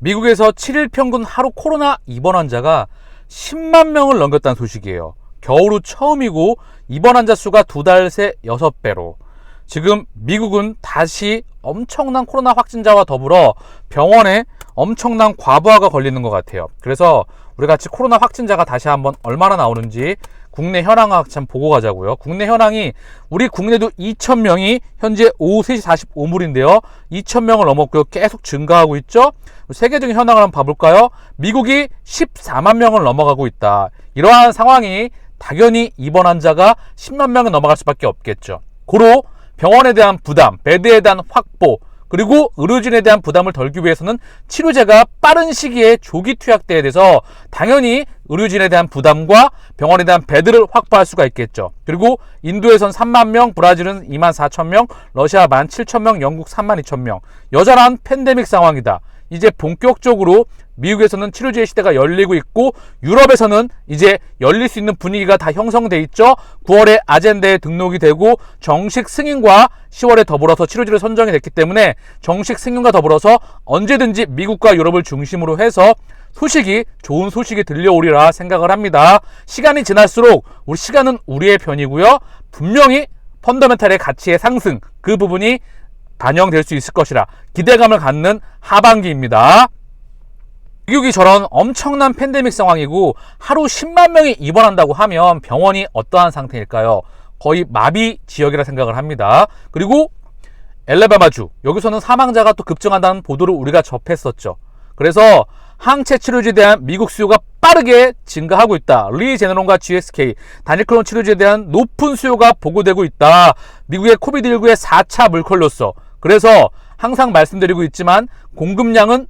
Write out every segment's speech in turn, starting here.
미국에서 7일 평균 하루 코로나 입원 환자가 10만 명을 넘겼다는 소식이에요. 겨울 후 처음이고 입원 환자 수가 두 달 새 6배로 지금 미국은 다시 엄청난 코로나 확진자와 더불어 병원에 엄청난 과부하가 걸리는 것 같아요. 그래서 우리 같이 코로나 확진자가 다시 한번 얼마나 나오는지 국내 현황 한참 보고 가자고요. 국내 현황이 우리 국내도 2,000명이 현재 오후 3시 45분인데요. 2,000명을 넘었고요. 계속 증가하고 있죠. 세계적인 현황을 한번 봐볼까요? 미국이 14만 명을 넘어가고 있다. 이러한 상황이 당연히 입원 환자가 10만 명을 넘어갈 수밖에 없겠죠. 고로 병원에 대한 부담, 베드에 대한 확보, 그리고 의료진에 대한 부담을 덜기 위해서는 치료제가 빠른 시기에 조기 투약돼야 돼서 당연히 의료진에 대한 부담과 병원에 대한 베드를 확보할 수가 있겠죠. 그리고 인도에선 3만 명, 브라질은 2만 4천 명, 러시아 1만 7천 명, 영국 3만 2천 명. 여전한 팬데믹 상황이다. 이제 본격적으로 미국에서는 치료제의 시대가 열리고 있고 유럽에서는 이제 열릴 수 있는 분위기가 다 형성돼 있죠. 9월에 아젠다에 등록이 되고 정식 승인과 10월에 더불어서 치료제를 선정이 됐기 때문에 정식 승인과 더불어서 언제든지 미국과 유럽을 중심으로 해서 소식이 좋은 소식이 들려오리라 생각을 합니다. 시간이 지날수록 우리 시간은 우리의 편이고요. 분명히 펀더멘탈의 가치의 상승 그 부분이 반영될 수 있을 것이라 기대감을 갖는 하반기입니다. 미국이 저런 엄청난 팬데믹 상황이고 하루 10만 명이 입원한다고 하면 병원이 어떠한 상태일까요? 거의 마비 지역이라 생각을 합니다. 그리고 엘레바마주 여기서는 사망자가 또 급증한다는 보도를 우리가 접했었죠. 그래서 항체 치료제에 대한 미국 수요가 빠르게 증가하고 있다. 리 제네론과 GSK 다니크론 치료제에 대한 높은 수요가 보고되고 있다. 미국의 코비드19의 4차 물컬로서 그래서 항상 말씀드리고 있지만 공급량은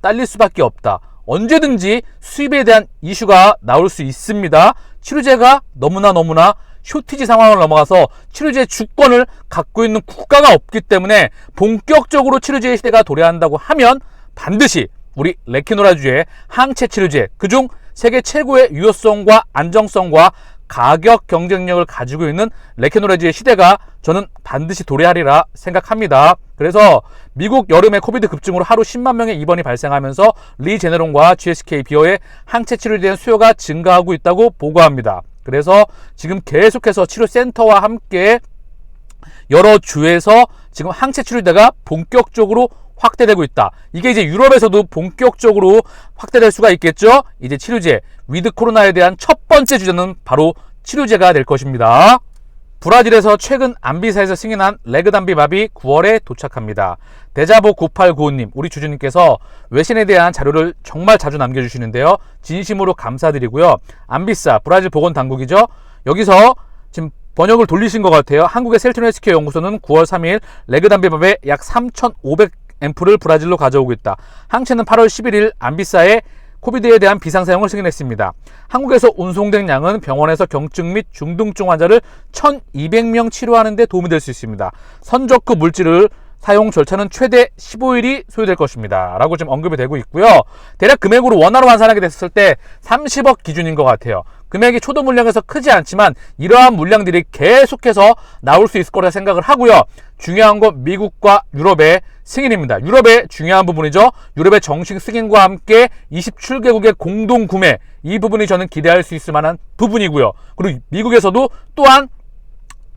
딸릴 수밖에 없다. 언제든지 수입에 대한 이슈가 나올 수 있습니다. 치료제가 너무나 너무나 쇼티지 상황을 넘어가서 치료제 주권을 갖고 있는 국가가 없기 때문에 본격적으로 치료제의 시대가 도래한다고 하면 반드시 우리 레키노라주의 항체 치료제 그중 세계 최고의 유효성과 안정성과 가격 경쟁력을 가지고 있는 레케노라지의 시대가 저는 반드시 도래하리라 생각합니다. 그래서 미국 여름에 코비드 급증으로 하루 10만 명의 입원이 발생하면서 리 제네론과 GSK 비어의 항체 치료에 대한 수요가 증가하고 있다고 보고합니다. 그래서 지금 계속해서 치료센터와 함께 여러 주에서 지금 항체 치료대가 본격적으로 확대되고 있다. 이게 이제 유럽에서도 본격적으로 확대될 수가 있겠죠. 이제 치료제 위드 코로나에 대한 첫 번째 주제는 바로 치료제가 될 것입니다. 브라질에서 최근 안비사에서 승인한 레그담비 밥이 9월에 도착합니다. 대자보 9895님, 우리 주주님께서 외신에 대한 자료를 정말 자주 남겨주시는데요. 진심으로 감사드리고요. 안비사, 브라질 보건당국이죠. 여기서 지금 번역을 돌리신 것 같아요. 한국의 셀트리스케어 연구소는 9월 3일 레그담비 밥의 약 3,500 앰플을 브라질로 가져오고 있다. 항체는 8월 11일 안비사에 코비드에 대한 비상 사용을 승인했습니다. 한국에서 운송된 양은 병원에서 경증 및 중등증 환자를 1,200명 치료하는 데 도움이 될 수 있습니다. 선적후 물질을 사용 절차는 최대 15일이 소요될 것입니다. 라고 지금 언급이 되고 있고요. 대략 금액으로 원화로 환산하게 됐을 때 30억 기준인 것 같아요. 금액이 초도 물량에서 크지 않지만 이러한 물량들이 계속해서 나올 수 있을 거라 생각을 하고요. 중요한 건 미국과 유럽의 승인입니다. 유럽의 중요한 부분이죠. 유럽의 정식 승인과 함께 27개국의 공동 구매 이 부분이 저는 기대할 수 있을 만한 부분이고요. 그리고 미국에서도 또한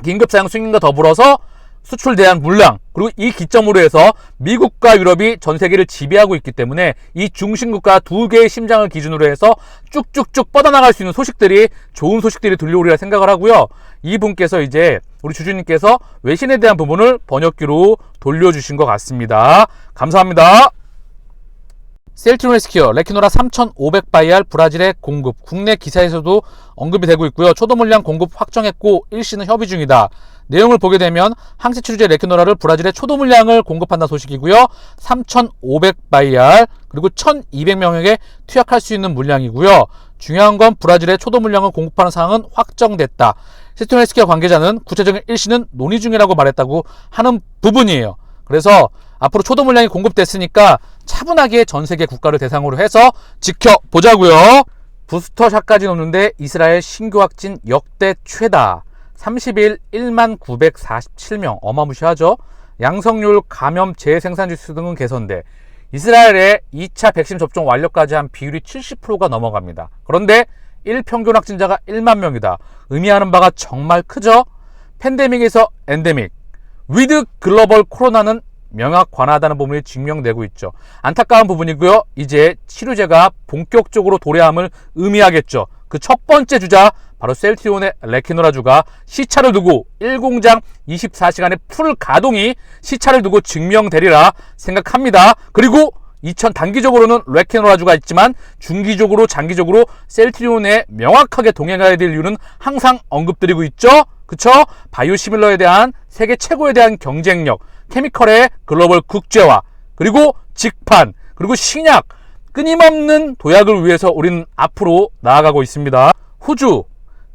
긴급 사용 승인과 더불어서 수출 대한 물량 그리고 이 기점으로 해서 미국과 유럽이 전 세계를 지배하고 있기 때문에 이 중심국가 두 개의 심장을 기준으로 해서 쭉쭉쭉 뻗어나갈 수 있는 소식들이 좋은 소식들이 들려오리라 생각을 하고요. 이분께서 이제 우리 주주님께서 외신에 대한 부분을 번역기로 돌려주신 것 같습니다. 감사합니다. 셀트리스키어 레키노라 3,500바이알 브라질의 공급 국내 기사에서도 언급이 되고 있고요. 초도 물량 공급 확정했고 일시는 협의 중이다. 내용을 보게 되면 항체 치료제 레키노라를 브라질의 초도 물량을 공급한다는 소식이고요. 3,500바이알 그리고 1,200명에게 투약할 수 있는 물량이고요. 중요한 건 브라질의 초도 물량을 공급하는 상황은 확정됐다. 시스템 헬스케어 관계자는 구체적인 일시는 논의 중이라고 말했다고 하는 부분이에요. 그래서 앞으로 초도 물량이 공급됐으니까 차분하게 전 세계 국가를 대상으로 해서 지켜보자고요. 부스터샷까지 놓는데 이스라엘 신규 확진 역대 최다. 30일 1만 947명 어마무시하죠. 양성률, 감염, 재생산 지수 등은 개선돼 이스라엘의 2차 백신 접종 완료까지 한 비율이 70%가 넘어갑니다. 그런데 1평균 확진자가 1만 명이다. 의미하는 바가 정말 크죠? 팬데믹에서 엔데믹. 위드 글로벌 코로나는 명확 관하다는 부분이 증명되고 있죠. 안타까운 부분이고요. 이제 치료제가 본격적으로 도래함을 의미하겠죠. 그 첫 번째 주자 바로 셀티온의 레키노라주가 시차를 두고 1공장 24시간의 풀 가동이 시차를 두고 증명되리라 생각합니다. 그리고 2000 단기적으로는 레키노라주가 있지만 중기적으로 장기적으로 셀트리온에 명확하게 동행해야 될 이유는 항상 언급드리고 있죠. 그쵸? 바이오 시밀러에 대한 세계 최고에 대한 경쟁력, 케미컬의 글로벌 국제화, 그리고 직판, 그리고 신약, 끊임없는 도약을 위해서 우리는 앞으로 나아가고 있습니다. 호주,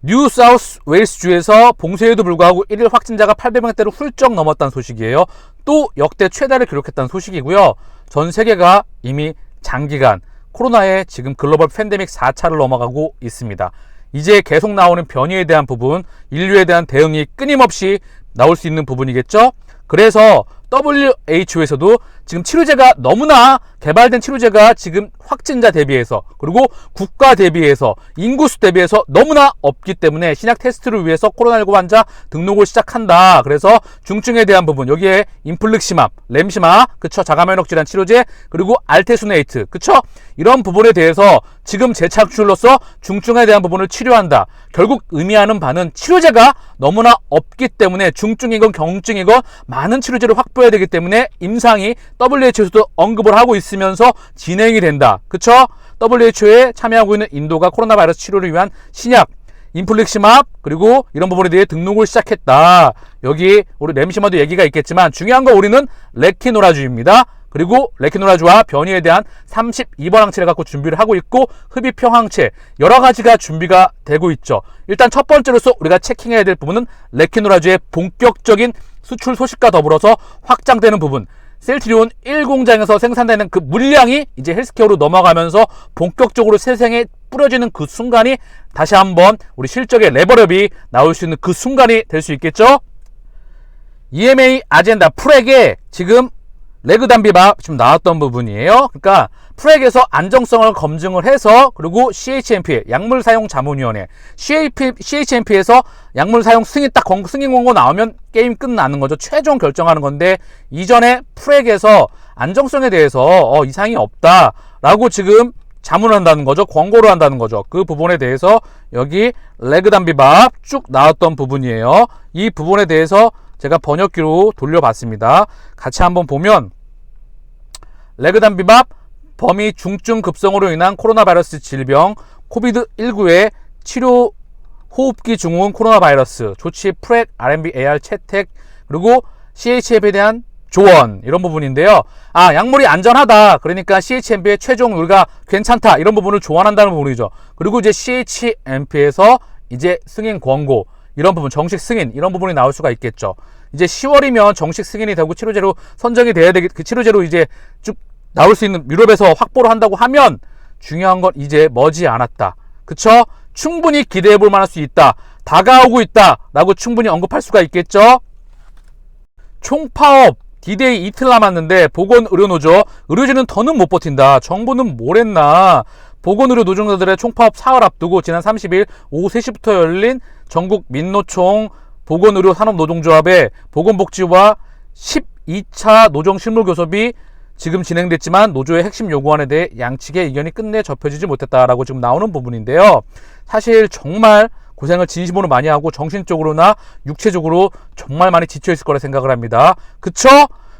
뉴 사우스 웨일스 주에서 봉쇄에도 불구하고 1일 확진자가 800명대로 훌쩍 넘었다는 소식이에요. 또 역대 최다를 기록했다는 소식이고요. 전 세계가 이미 장기간 코로나의 지금 글로벌 팬데믹 4차를 넘어가고 있습니다. 이제 계속 나오는 변이에 대한 부분, 인류에 대한 대응이 끊임없이 나올 수 있는 부분이겠죠? 그래서 WHO에서도 지금 치료제가 너무나 개발된 치료제가 지금 확진자 대비해서 그리고 국가 대비해서 인구수 대비해서 너무나 없기 때문에 신약 테스트를 위해서 코로나19 환자 등록을 시작한다. 그래서 중증에 대한 부분 여기에 인플릭시맙, 램시마, 그쵸 자가면역 질환 치료제 그리고 알테수네이트, 그쵸 이런 부분에 대해서 지금 재착출로서 중증에 대한 부분을 치료한다. 결국 의미하는 바는 치료제가 너무나 없기 때문에 중증이건 경증이건 많은 치료제를 확보 해야 되기 때문에 임상이 WHO에서도 언급을 하고 있으면서 진행이 된다. 그쵸? WHO에 참여하고 있는 인도가 코로나 바이러스 치료를 위한 신약, 인플렉시맙 그리고 이런 부분에 대해 등록을 시작했다. 여기 우리 램시마도 얘기가 있겠지만 중요한 건 우리는 레키노라주입니다. 그리고 레키노라주와 변이에 대한 32번 항체를 갖고 준비를 하고 있고 흡입형 항체 여러 가지가 준비가 되고 있죠. 일단 첫 번째로서 우리가 체킹해야 될 부분은 레키노라주의 본격적인 수출 소식과 더불어서 확장되는 부분 셀트리온 1공장에서 생산되는 그 물량이 이제 헬스케어로 넘어가면서 본격적으로 세상에 뿌려지는 그 순간이 다시 한번 우리 실적의 레버업이 나올 수 있는 그 순간이 될 수 있겠죠? EMA 아젠다 풀에게 지금 레그 단비가 지금 나왔던 부분이에요. 그러니까 프렉에서 안정성을 검증을 해서 그리고 CHMP 약물 사용 자문위원회 CHP, CHMP에서 약물 사용 승인 딱 권- 승인 권고 나오면 게임 끝나는 거죠. 최종 결정하는 건데 이전에 프렉에서 안정성에 대해서 어, 이상이 없다라고 지금 자문을 한다는 거죠. 권고를 한다는 거죠. 그 부분에 대해서 여기 레그 단비밥 쭉 나왔던 부분이에요. 이 부분에 대해서 제가 번역기로 돌려봤습니다. 같이 한번 보면 레그 단비밥 범위 중증 급성으로 인한 코로나 바이러스 질병 코비드19의 치료 호흡기 증후군 코로나 바이러스 조치 프렉 R&B AR 채택 그리고 CHF에 대한 조언 이런 부분인데요. 아 약물이 안전하다. 그러니까 CHMP의 최종 우리가 괜찮다 이런 부분을 조언한다는 부분이죠. 그리고 이제 CHMP에서 이제 승인 권고 이런 부분 정식 승인 이런 부분이 나올 수가 있겠죠. 이제 10월이면 정식 승인이 되고 치료제로 선정이 돼야 되기 그 치료제로 이제 쭉 나올 수 있는 유럽에서 확보를 한다고 하면 중요한 건 이제 머지 않았다. 그쵸? 충분히 기대해 볼 만할 수 있다. 다가오고 있다. 라고 충분히 언급할 수가 있겠죠? 총파업 디데이 이틀 남았는데 보건의료노조 의료진은 더는 못 버틴다. 정부는 뭘 했나? 보건의료 노동자들의 총파업 사흘 앞두고 지난 30일 오후 3시부터 열린 전국 민노총 보건의료 산업노동조합의 보건복지와 12차 노정실무교섭이 지금 진행됐지만 노조의 핵심 요구안에 대해 양측의 의견이 끝내 접혀지지 못했다라고 지금 나오는 부분인데요. 사실 정말 고생을 진심으로 많이 하고 정신적으로나 육체적으로 정말 많이 지쳐 있을 거라 생각을 합니다. 그쵸?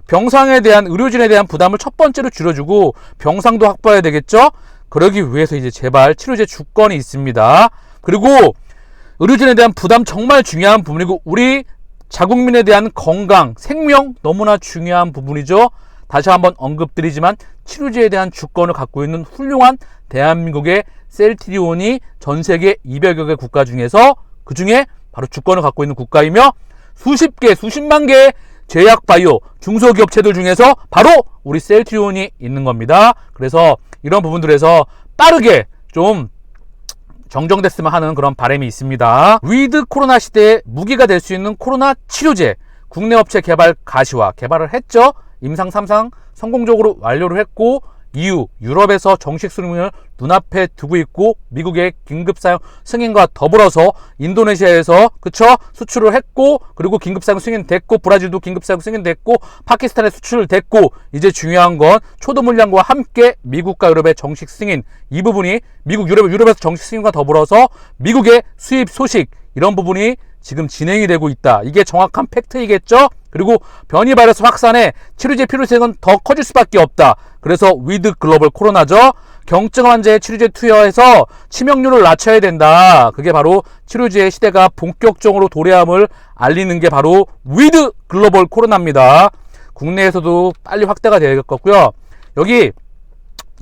병상에 대한 의료진에 대한 부담을 첫 번째로 줄여주고 병상도 확보해야 되겠죠? 그러기 위해서 이제 제발 치료제 주권이 있습니다. 그리고 의료진에 대한 부담 정말 중요한 부분이고 우리 자국민에 대한 건강, 생명 너무나 중요한 부분이죠. 다시 한번 언급드리지만 치료제에 대한 주권을 갖고 있는 훌륭한 대한민국의 셀트리온이 전 세계 200여 개 국가 중에서 그 중에 바로 주권을 갖고 있는 국가이며 수십 개, 수십만 개의 제약 바이오 중소기업체들 중에서 바로 우리 셀트리온이 있는 겁니다. 그래서 이런 부분들에서 빠르게 좀 정정됐으면 하는 그런 바람이 있습니다. 위드 코로나 시대에 무기가 될 수 있는 코로나 치료제 국내 업체 개발 가시화 개발을 했죠. 임상 3상 성공적으로 완료를 했고 이후 유럽에서 정식 수능을 눈앞에 두고 있고 미국의 긴급 사용 승인과 더불어서 인도네시아에서 그쵸 수출을 했고 그리고 긴급 사용 승인됐고 브라질도 긴급 사용 승인됐고 파키스탄에 수출됐고 이제 중요한 건 초도 물량과 함께 미국과 유럽의 정식 승인 이 부분이 미국 유럽 유럽에서 정식 승인과 더불어서 미국의 수입 소식 이런 부분이 지금 진행이 되고 있다. 이게 정확한 팩트이겠죠? 그리고 변이 바이러스 확산에 치료제 필요성은 더 커질 수밖에 없다. 그래서 위드 글로벌 코로나죠. 경증 환자의 치료제 투여해서 치명률을 낮춰야 된다. 그게 바로 치료제의 시대가 본격적으로 도래함을 알리는 게 바로 위드 글로벌 코로나입니다. 국내에서도 빨리 확대가 되겠고요. 여기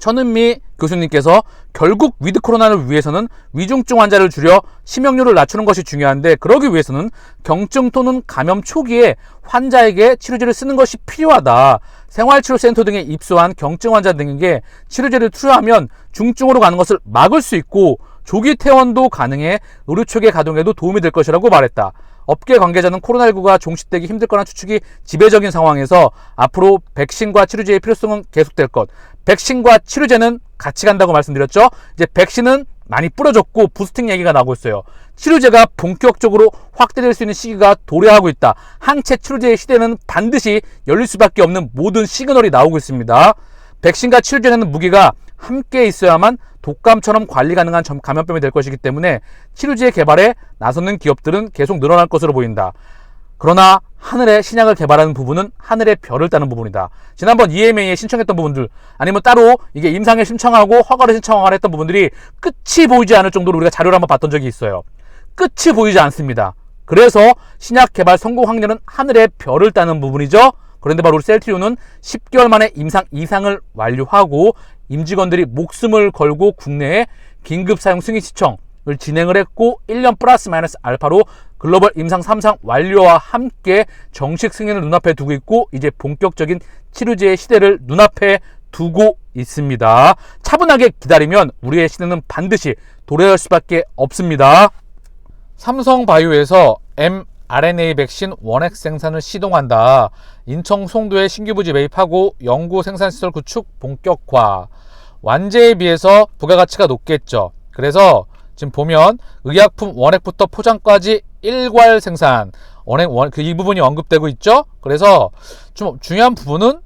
천은미 교수님께서 결국 위드 코로나를 위해서는 위중증 환자를 줄여 치명률을 낮추는 것이 중요한데 그러기 위해서는 경증 또는 감염 초기에 환자에게 치료제를 쓰는 것이 필요하다. 생활치료센터 등에 입소한 경증 환자 등에게 치료제를 투여하면 중증으로 가는 것을 막을 수 있고 조기 퇴원도 가능해 의료 초기 가동에도 도움이 될 것이라고 말했다. 업계 관계자는 코로나19가 종식되기 힘들 거란 추측이 지배적인 상황에서 앞으로 백신과 치료제의 필요성은 계속될 것. 백신과 치료제는 같이 간다고 말씀드렸죠. 이제 백신은 많이 뿌려졌고 부스팅 얘기가 나오고 있어요. 치료제가 본격적으로 확대될 수 있는 시기가 도래하고 있다. 항체 치료제의 시대는 반드시 열릴 수밖에 없는 모든 시그널이 나오고 있습니다. 백신과 치료제는 무기가 함께 있어야만 독감처럼 관리 가능한 점- 감염병이 될 것이기 때문에 치료제 개발에 나서는 기업들은 계속 늘어날 것으로 보인다. 그러나 하늘의 신약을 개발하는 부분은 하늘의 별을 따는 부분이다. 지난번 EMA에 신청했던 부분들 아니면 따로 이게 임상에 신청하고 허가를 신청하고 했던 부분들이 끝이 보이지 않을 정도로 우리가 자료를 한번 봤던 적이 있어요. 끝이 보이지 않습니다. 그래서 신약 개발 성공 확률은 하늘의 별을 따는 부분이죠. 그런데 바로 셀트리온은 10개월 만에 임상 이상을 완료하고 임직원들이 목숨을 걸고 국내에 긴급 사용 승인 시청 을 진행을 했고 1년 플러스 마이너스 알파로 글로벌 임상 3상 완료와 함께 정식 승인을 눈앞에 두고 있고 이제 본격적인 치료제의 시대를 눈앞에 두고 있습니다. 차분하게 기다리면 우리의 시대는 반드시 도래할 수밖에 없습니다. 삼성바이오에서 mRNA 백신 원액 생산을 시동한다. 인천 송도에 신규 부지 매입하고 연구 생산 시설 구축 본격화. 완제에 비해서 부가가치가 높겠죠. 그래서 지금 보면 의약품 원액부터 포장까지 일괄 생산. 원액 원, 그 이 부분이 언급되고 있죠. 그래서 좀 중요한 부분은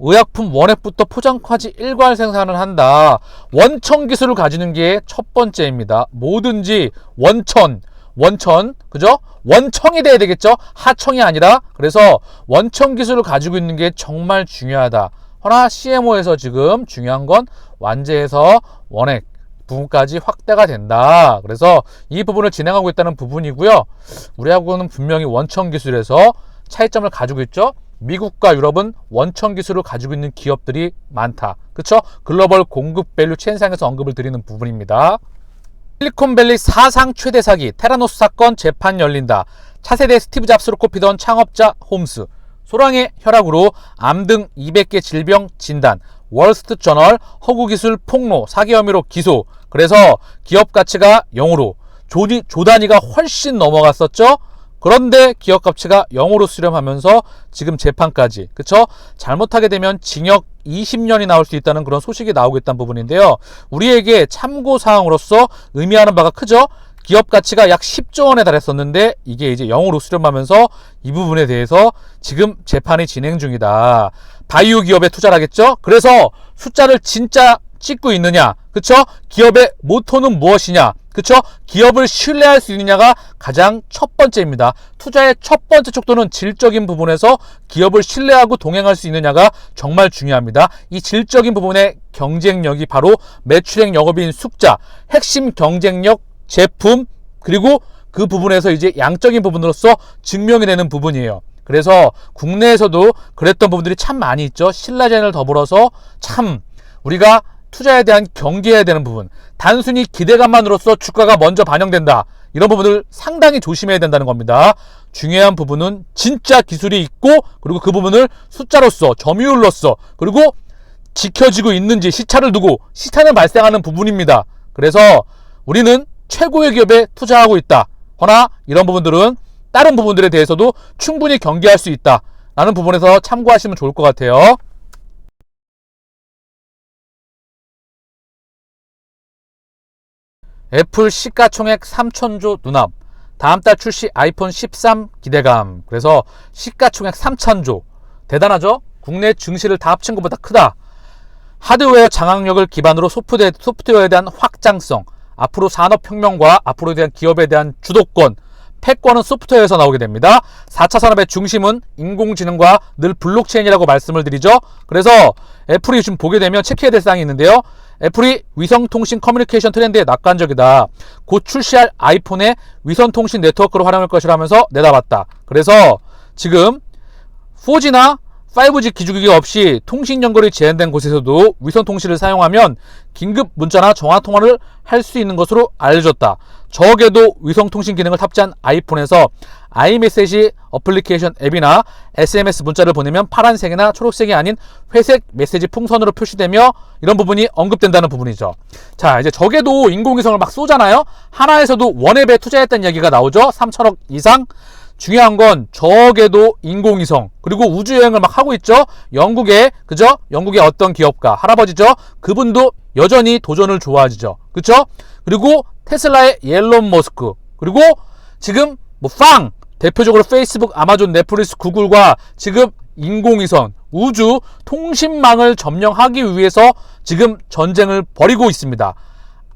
의약품 원액부터 포장까지 일괄 생산을 한다. 원천 기술을 가지는 게 첫 번째입니다. 뭐든지 원천, 원천, 그죠? 원청이 돼야 되겠죠? 하청이 아니라. 그래서 원천 기술을 가지고 있는 게 정말 중요하다. 허나 CMO에서 지금 중요한 건 완제에서 원액 부분까지 확대가 된다. 그래서 이 부분을 진행하고 있다는 부분이고요. 우리하고는 분명히 원천 기술에서 차이점을 가지고 있죠. 미국과 유럽은 원천 기술을 가지고 있는 기업들이 많다. 그렇죠? 글로벌 공급 밸류 체인상에서 언급을 드리는 부분입니다. 실리콘밸리 사상 최대 사기 테라노스 사건 재판 열린다. 차세대 스티브 잡스로 꼽히던 창업자 홈스. 소랑의 혈압으로 암 등 200개 질병 진단. 월스트 저널 허구 기술 폭로 사기 혐의로 기소. 그래서 기업 가치가 0으로 조디, 조단위가 훨씬 넘어갔었죠. 그런데 기업 가치가 0으로 수렴하면서 지금 재판까지 그쵸 잘못하게 되면 징역 20년이 나올 수 있다는 그런 소식이 나오고 있다는 부분인데요 우리에게 참고 사항으로서 의미하는 바가 크죠 기업 가치가 약 10조 원에 달했었는데 이게 이제 0으로 수렴하면서 이 부분에 대해서 지금 재판이 진행 중이다 바이오 기업에 투자를 하겠죠 그래서 숫자를 진짜 찍고 있느냐 그쵸 기업의 모토는 무엇이냐 그쵸? 기업을 신뢰할 수 있느냐가 가장 첫 번째입니다. 투자의 첫 번째 척도는 질적인 부분에서 기업을 신뢰하고 동행할 수 있느냐가 정말 중요합니다. 이 질적인 부분의 경쟁력이 바로 매출액 영업인 숫자, 핵심 경쟁력, 제품, 그리고 그 부분에서 이제 양적인 부분으로서 증명이 되는 부분이에요. 그래서 국내에서도 그랬던 부분들이 참 많이 있죠. 신라젠을 더불어서 참 우리가 투자에 대한 경계해야 되는 부분. 단순히 기대감만으로써 주가가 먼저 반영된다. 이런 부분을 상당히 조심해야 된다는 겁니다. 중요한 부분은 진짜 기술이 있고 그리고 그 부분을 숫자로서 점유율로서 그리고 지켜지고 있는지 시차를 두고 시차는 발생하는 부분입니다. 그래서 우리는 최고의 기업에 투자하고 있다. 허나 이런 부분들은 다른 부분들에 대해서도 충분히 경계할 수 있다. 라는 부분에서 참고하시면 좋을 것 같아요. 애플 시가총액 3천조 눈앞. 다음 달 출시 아이폰 13 기대감. 그래서 시가총액 3천조. 대단하죠? 국내 증시를 다 합친 것보다 크다. 하드웨어 장악력을 기반으로 소프트웨어, 소프트웨어에 대한 확장성, 앞으로 산업혁명과 앞으로에 대한 기업에 대한 주도권, 패권은 소프트웨어에서 나오게 됩니다. 4차 산업의 중심은 인공지능과 늘 블록체인이라고 말씀을 드리죠. 그래서 애플이 지금 보게 되면 체크해야 될 사항이 있는데요. 애플이 위성통신 커뮤니케이션 트렌드에 낙관적이다. 곧 출시할 아이폰에 위성통신 네트워크를 활용할 것이라면서 내다봤다. 그래서 지금 4G나 5G 기주기기 없이 통신 연결이 제한된 곳에서도 위성 통신을 사용하면 긴급 문자나 전화 통화를 할 수 있는 것으로 알려졌다. 적에도 위성 통신 기능을 탑재한 아이폰에서 아이메시지 어플리케이션 앱이나 SMS 문자를 보내면 파란색이나 초록색이 아닌 회색 메시지 풍선으로 표시되며 이런 부분이 언급된다는 부분이죠. 자, 이제 적에도 인공위성을 막 쏘잖아요. 하나에서도 원앱에 투자했다는 이야기가 나오죠. 3천억 이상. 중요한 건 적에도 인공위성 그리고 우주여행을 막 하고 있죠. 영국의 그죠? 영국의 어떤 기업가 할아버지죠. 그분도 여전히 도전을 좋아하시죠. 그쵸? 그리고 테슬라의 옐론 머스크 그리고 지금 뭐팡 대표적으로 페이스북, 아마존, 넷플릭스, 구글과 지금 인공위성, 우주, 통신망을 점령하기 위해서 지금 전쟁을 벌이고 있습니다.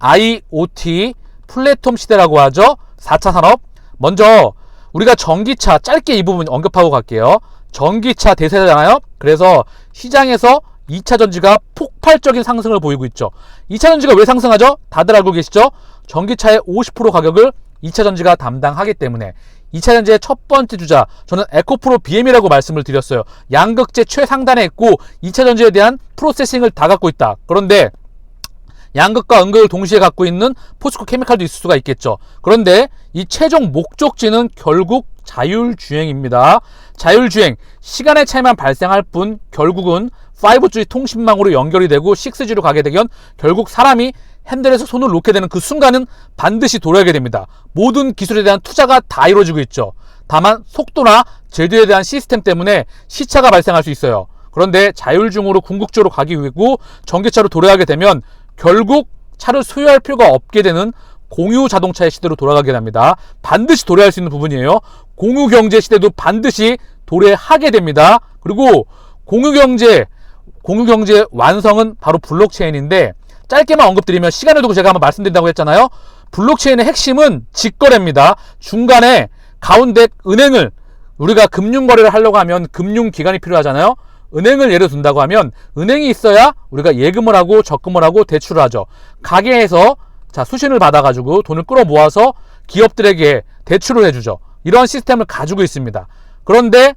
IoT 플랫폼 시대라고 하죠. 4차 산업. 먼저 우리가 전기차 짧게 이 부분 언급하고 갈게요. 전기차 대세잖아요. 그래서 시장에서 2차 전지가 폭발적인 상승을 보이고 있죠. 2차 전지가 왜 상승하죠? 다들 알고 계시죠? 전기차의 50% 가격을 2차 전지가 담당하기 때문에 2차 전지의 첫 번째 주자 저는 에코프로 BM이라고 말씀을 드렸어요. 양극재 최상단에 있고 2차 전지에 대한 프로세싱을 다 갖고 있다. 그런데 양극과 음극을 동시에 갖고 있는 포스코 케미칼도 있을 수가 있겠죠. 그런데 이 최종 목적지는 결국 자율주행입니다. 자율주행, 시간의 차이만 발생할 뿐 결국은 5G 통신망으로 연결이 되고 6G로 가게 되면 결국 사람이 핸들에서 손을 놓게 되는 그 순간은 반드시 돌아가게 됩니다. 모든 기술에 대한 투자가 다 이루어지고 있죠. 다만 속도나 제도에 대한 시스템 때문에 시차가 발생할 수 있어요. 그런데 자율주행으로 궁극적으로 가기 위해고 전기차로 돌아가게 되면 결국 차를 소유할 필요가 없게 되는 공유 자동차의 시대로 돌아가게 됩니다. 반드시 도래할 수 있는 부분이에요. 공유 경제 시대도 반드시 도래하게 됩니다. 그리고 공유 경제, 공유 경제 완성은 바로 블록체인인데 짧게만 언급드리면 시간을 두고 제가 한번 말씀드린다고 했잖아요. 블록체인의 핵심은 직거래입니다. 중간에 가운데 은행을 우리가 금융 거래를 하려고 하면 금융 기관이 필요하잖아요. 은행을 예를 든다고 하면 은행이 있어야 우리가 예금을 하고 적금을 하고 대출을 하죠. 가게에서 자 수신을 받아가지고 돈을 끌어 모아서 기업들에게 대출을 해주죠. 이러한 시스템을 가지고 있습니다. 그런데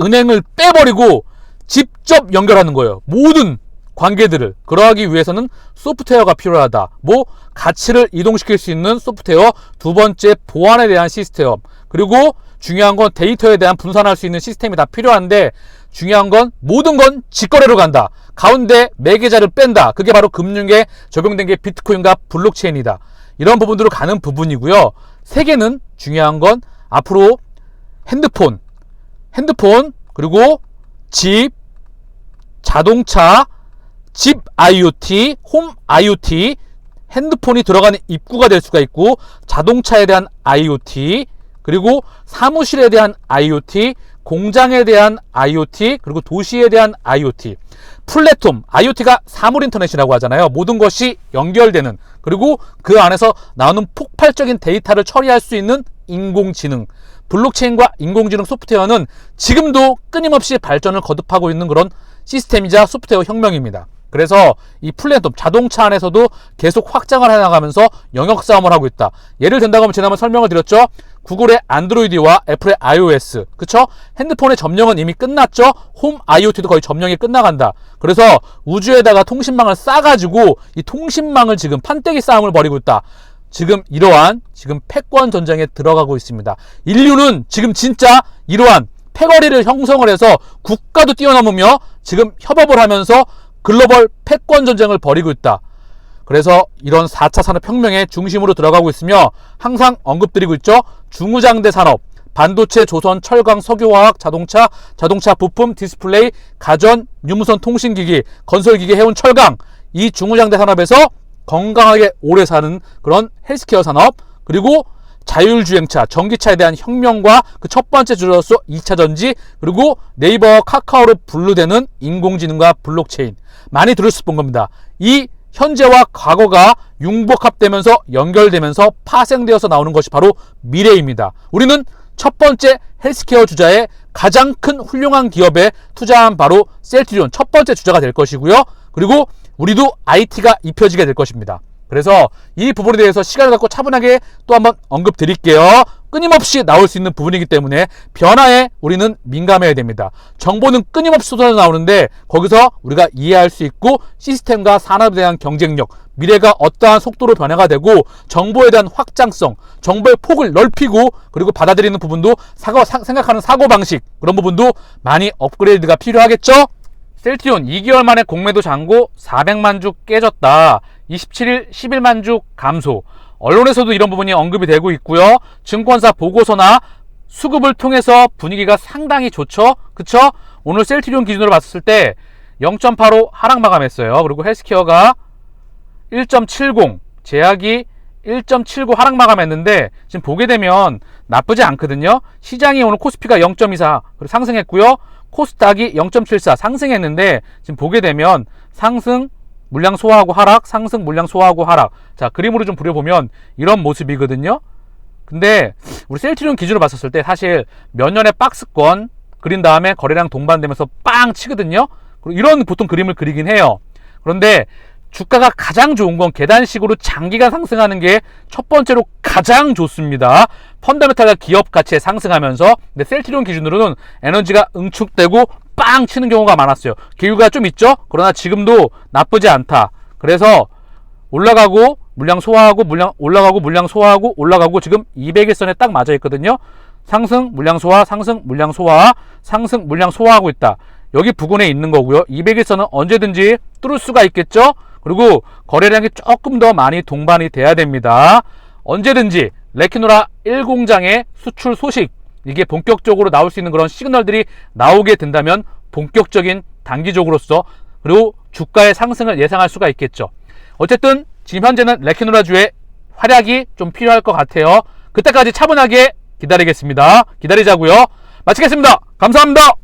은행을 빼버리고 직접 연결하는 거예요. 모든 관계들을 그러하기 위해서는 소프트웨어가 필요하다. 뭐 가치를 이동시킬 수 있는 소프트웨어, 두 번째 보안에 대한 시스템, 그리고 중요한 건 데이터에 대한 분산할 수 있는 시스템이 다 필요한데 중요한 건 모든 건 직거래로 간다. 가운데 매개자를 뺀다. 그게 바로 금융에 적용된 게 비트코인과 블록체인이다. 이런 부분들로 가는 부분이고요. 세계는 중요한 건 앞으로 핸드폰, 핸드폰, 그리고 집, 자동차, 집 IoT, 홈 IoT, 핸드폰이 들어가는 입구가 될 수가 있고 자동차에 대한 IoT, 그리고 사무실에 대한 IoT, 공장에 대한 IoT, 그리고 도시에 대한 IoT. 플랫폼, IoT가 사물 인터넷이라고 하잖아요. 모든 것이 연결되는, 그리고 그 안에서 나오는 폭발적인 데이터를 처리할 수 있는 인공지능. 블록체인과 인공지능 소프트웨어는 지금도 끊임없이 발전을 거듭하고 있는 그런 시스템이자 소프트웨어 혁명입니다. 그래서 이 플랫폼 자동차 안에서도 계속 확장을 해나가면서 영역 싸움을 하고 있다. 예를 든다고 하면 지난번 설명을 드렸죠. 구글의 안드로이드와 애플의 iOS, 그쵸? 핸드폰의 점령은 이미 끝났죠. 홈 IoT도 거의 점령이 끝나간다. 그래서 우주에다가 통신망을 싸가지고 이 통신망을 지금 판때기 싸움을 벌이고 있다. 지금 이러한 지금 패권 전쟁에 들어가고 있습니다. 인류는 지금 진짜 이러한 패거리를 형성을 해서 국가도 뛰어넘으며 지금 협업을 하면서 글로벌 패권 전쟁을 벌이고 있다. 그래서 이런 4차 산업혁명의 중심으로 들어가고 있으며 항상 언급드리고 있죠. 중후장대 산업, 반도체, 조선, 철강, 석유화학, 자동차, 자동차 부품, 디스플레이, 가전, 유무선 통신기기, 건설기기, 해운, 철강 이 중후장대 산업에서 건강하게 오래 사는 그런 헬스케어 산업 그리고 자율주행차, 전기차에 대한 혁명과 그 첫 번째 주로서 2차 전지 그리고 네이버 카카오로 분류되는 인공지능과 블록체인 많이 들을 수 있을 겁니다. 이 현재와 과거가 융복합되면서 연결되면서 파생되어서 나오는 것이 바로 미래입니다. 우리는 첫 번째 헬스케어 주자의 가장 큰 훌륭한 기업에 투자한 바로 셀트리온 첫 번째 주자가 될 것이고요. 그리고 우리도 IT가 입혀지게 될 것입니다. 그래서 이 부분에 대해서 시간을 갖고 차분하게 또 한번 언급 드릴게요. 끊임없이 나올 수 있는 부분이기 때문에 변화에 우리는 민감해야 됩니다. 정보는 끊임없이 쏟아져 나오는데 거기서 우리가 이해할 수 있고 시스템과 산업에 대한 경쟁력, 미래가 어떠한 속도로 변화가 되고 정보에 대한 확장성, 정보의 폭을 넓히고 그리고 받아들이는 부분도 사고, 사- 생각하는 사고 방식 그런 부분도 많이 업그레이드가 필요하겠죠? 셀트리온 2개월 만에 공매도 잔고 400만 주 깨졌다. 27일 11만 주 감소. 언론에서도 이런 부분이 언급이 되고 있고요. 증권사 보고서나 수급을 통해서 분위기가 상당히 좋죠. 그쵸? 오늘 셀트리온 기준으로 봤을 때 0.85 하락 마감했어요. 그리고 헬스케어가 1.70 제약이 1.79 하락 마감했는데 지금 보게 되면 나쁘지 않거든요. 시장이 오늘 코스피가 0.24 그리고 상승했고요. 코스닥이 0.74 상승했는데 지금 보게 되면 상승 물량 소화하고 하락, 상승 물량 소화하고 하락. 자, 그림으로 좀 그려보면 이런 모습이거든요. 근데 우리 셀트리온 기준으로 봤었을 때 사실 몇 년의 박스권 그린 다음에 거래량 동반되면서 빵 치거든요. 이런 보통 그림을 그리긴 해요. 그런데 주가가 가장 좋은 건 계단식으로 장기간 상승하는 게 첫 번째로 가장 좋습니다. 펀더메탈과 기업 가치에 상승하면서 근데 셀트리온 기준으로는 에너지가 응축되고 빵 치는 경우가 많았어요. 기회가 좀 있죠? 그러나 지금도 나쁘지 않다. 그래서 올라가고 물량 소화하고 물량 올라가고 물량 소화하고 올라가고 지금 200일선에 딱 맞아 있거든요. 상승 물량 소화 상승 물량 소화 상승 물량 소화하고 있다. 여기 부근에 있는 거고요. 200일선은 언제든지 뚫을 수가 있겠죠. 그리고 거래량이 조금 더 많이 동반이 돼야 됩니다. 언제든지 레키노라 1공장의 수출 소식 이게 본격적으로 나올 수 있는 그런 시그널들이 나오게 된다면 본격적인 단기적으로서 그리고 주가의 상승을 예상할 수가 있겠죠. 어쨌든 지금 현재는 레키노라주의 활약이 좀 필요할 것 같아요. 그때까지 차분하게 기다리겠습니다. 기다리자고요. 마치겠습니다. 감사합니다.